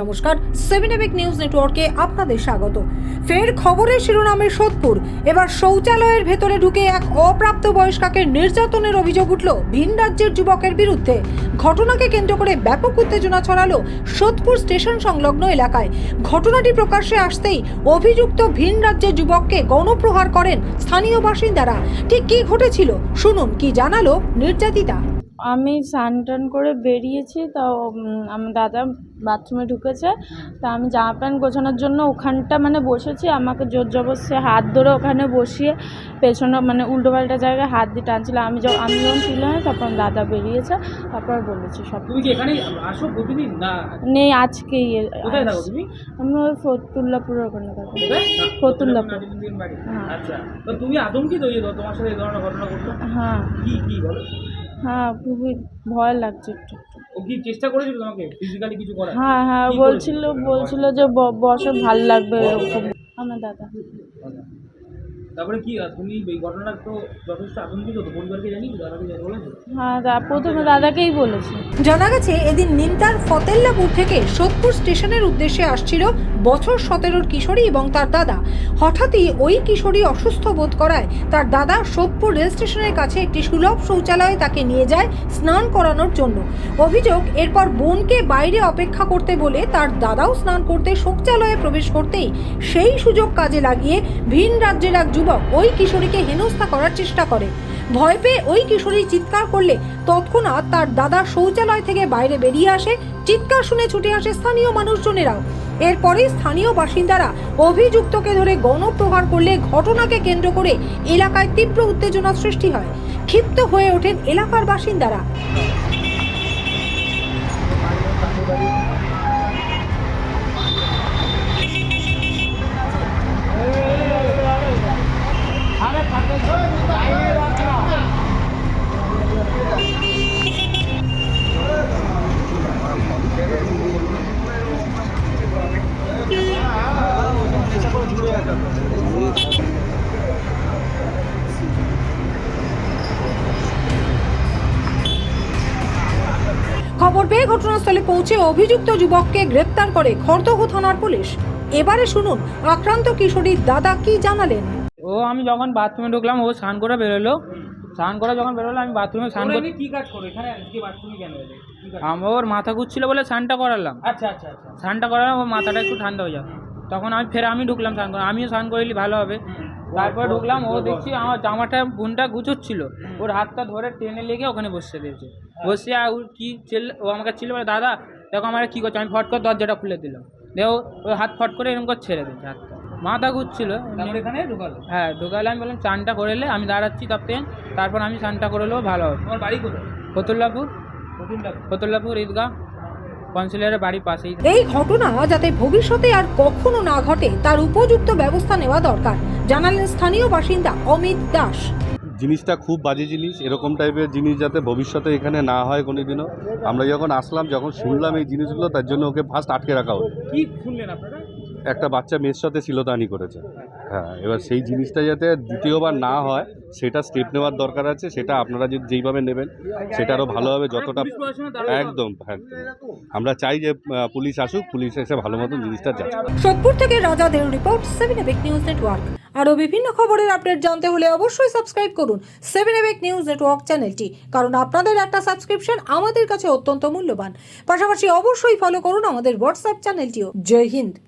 নমস্কার seven EPIC news নেটওয়ার্কে আপনাদের স্বাগত। ফের খবরের শিরোনামে সোদপুর। এবার শৌচালয়ের ভেতরে ঢুকে এক অপ্রাপ্ত বয়স্কাকে নির্যাতনের অভিযোগ উঠল ভিন রাজ্যের যুবকের বিরুদ্ধে। ঘটনাকে কেন্দ্র করে ব্যাপক উত্তেজনা ছড়ালো সোদপুর স্টেশন সংলগ্ন এলাকায়। ঘটনাটি প্রকাশ্যে আসতেই অভিযুক্ত ভিন রাজ্যের যুবককে গণপ্রহার করেন স্থানীয় বাসিন্দারা। ঠিক কী ঘটেছিল? শুনুন, কি জানালো নির্যাতিতা? আমি স্নান টান করে বেরিয়েছি তো আমার দাদা বাথরুমে ঢুকেছে। তা আমি জামা প্যান্ট গোছানোর জন্য ওখানটা মানে বসেছি আমাকে জোর জবরদস্তি হাত ধরে ওখানে বসিয়ে পেছনে মানে উল্টো পাল্টা জায়গায় হাত দিয়ে টানছিল। আমি যখন আমি যখন ছিল না তখন দাদা বেরিয়েছে তারপর বলেছি সব। তুমি কি এখানে আসো প্রতিদিন না? নেই কোথায় থাকো তুমি? আমি ওই ফতুল্লাপুরের ওখানে থাকি। ফতুল্লাপুর হ্যাঁ। আচ্ছা। তো তুমি হয়ে যাও তোমার সাথে এই ধরনের ঘটনা ঘটলো? হ্যাঁ। কি কি বলো? হ্যাঁ খুবই ভয় লাগছে একটু। ও কি চেষ্টা করেছিল তোমাকে? ফিজিক্যালি কিছু করার? হ্যাঁ হ্যাঁ বলছিল বলছিল যে বসে ভালো লাগবে এরকম। আমার দাদা। তারপরে কি তুমি এই ঘটনার তো যথেষ্ট আতঙ্কিত তো পরিবারকে জানিস দাদাকে যা বলেছ? হ্যাঁ দা- প্রথমে দাদাকেই বলেছি। জানা গেছে এদিন নিমতার ফতেল্লাপুর থেকে সোদপুর স্টেশনের উদ্দেশ্যে আসছিল বছর সতেরোর কিশোরী এবং তার দাদা। হঠাৎই ওই কিশোরী অসুস্থ বোধ করায় তার দাদা সোদপুর রেল স্টেশনের কাছে একটি সুলভ শৌচালয়ে তাকে নিয়ে যায় স্নান করানোর জন্য। অভিযোগ এরপর বোনকে বাইরে অপেক্ষা করতে বলে তার দাদাও স্নান করতে শৌচালয়ে প্রবেশ করতেই সেই সুযোগ কাজে লাগিয়ে ভিন রাজ্যের এক যুবক ওই কিশোরীকে হেনস্থা করার চেষ্টা করে। ভয় পেয়ে ওই কিশোরী চিৎকার করলে তৎক্ষণাৎ তার দাদা শৌচালয় থেকে বাইরে বেরিয়ে আসে, চিৎকার শুনে ছুটে আসে স্থানীয় মানুষজনেরাও। এরপরে স্থানীয় বাসিন্দারা অভিযুক্তকে ধরে গণপ্রহার করলে ঘটনাকে কেন্দ্র করে এলাকায় তীব্র উত্তেজনা সৃষ্টি হয়। ক্ষিপ্ত হয়ে ওঠেন এলাকার বাসিন্দারা। খবর পেয়ে ঘটনাস্থলে পৌঁছে অভিযুক্ত যুবককে গ্রেপ্তার করে খড়দহ থানার পুলিশ। এবারে শুনুন, আক্রান্ত কিশোরীর দাদা কি জানালেন? ও আমি যখন বাথরুমে ঢুকলাম ও স্নান করে বেরোলো। স্নান করে যখন বেরোলো আমি বাথরুমে স্নান করে কি কাজ করো? এখানে আজকে বাথরুমে কেন আমার ওর মাথা ঘুরছিল বলে স্নানটা করালাম। আচ্ছা আচ্ছা আচ্ছা। স্নানটা করালাম ওর মাথাটা একটু ঠান্ডা হয়ে যাবে তখন আমি ফের আমি ঢুকলাম স্নান করে আমিও স্নান করলি ভালো হবে। তারপর ঢুকলাম ও দেখছি আমার জামাটা বোনটা গুছোচ্ছিল। ওর হাতটা ধরে টেনে লেগে ওখানে বসে দিয়েছে। বসে আর কি ছিল ও আমাকে ছিল বলে দাদা দেখো আমার কী করছে? আমি ফট করে দরজাটা খুলে দিলাম। দেখো ওর হাত ফট করে এরকম করে ছেড়ে দিয়েছে হাতটা। মাথা ঘুরছিল। তারপরে এখানে ঢোকালো? হ্যাঁ ঢোকালে আমি বললাম চানটা করে এলে আমি দাঁড়াচ্ছি তারপরে তারপর আমি চানটা করে এলেও ভালো হবে। তোমার বাড়ি কোথায়? ফতুল্লাপুর। ফতুল্লাপুর ঈদগাহ। কনসিলারের বাড়ির পাশেই। এই ঘটনা যাতে ভবিষ্যতে আর কখনো না ঘটে তার উপযুক্ত ব্যবস্থা নেওয়া দরকার। জানালেন স্থানীয় বাসিন্দা অমিত দাস। জিনিসটা খুব বাজে জিনিস এরকম টাইপের জিনিস যাতে ভবিষ্যতে এখানে না হয় কোনো দিনও আমরা যখন আসলাম যখন শুনলাম এই জিনিসগুলো তার জন্য ওকে ফার্স্ট আটকে রাখা হলো। কি শুনলেন আপনারা? একটা বাচ্চা মেয়ের সাথে শিলতাহানি করেছে। হ্যাঁ এবার সেই জিনিসটা যাতে দ্বিতীয়বার না হয় সেটা স্টেপ নেওয়ার দরকার আছে সেটা আপনারা যদি যেইভাবে নেবেন সেটা আরও ভালো হবে যতটা একদম একদম আমরা চাই যে পুলিশ আসুক পুলিশ এসে ভালো মতন জিনিসটা যাচ্ছে সোদপুর থেকে রাজা রিপোর্ট সেভেন নিউজ নেটওয়ার্ক। আরও বিভিন্ন খবরের আপডেট জানতে হলে অবশ্যই সাবস্ক্রাইব করুন সেভেন এবেক নিউজ নেটওয়ার্ক চ্যানেলটি, কারণ আপনাদের একটা সাবস্ক্রিপশন আমাদের কাছে অত্যন্ত মূল্যবান। পাশাপাশি অবশ্যই ফলো করুন আমাদের হোয়াটসঅ্যাপ চ্যানেলটিও। জয় হিন্দ।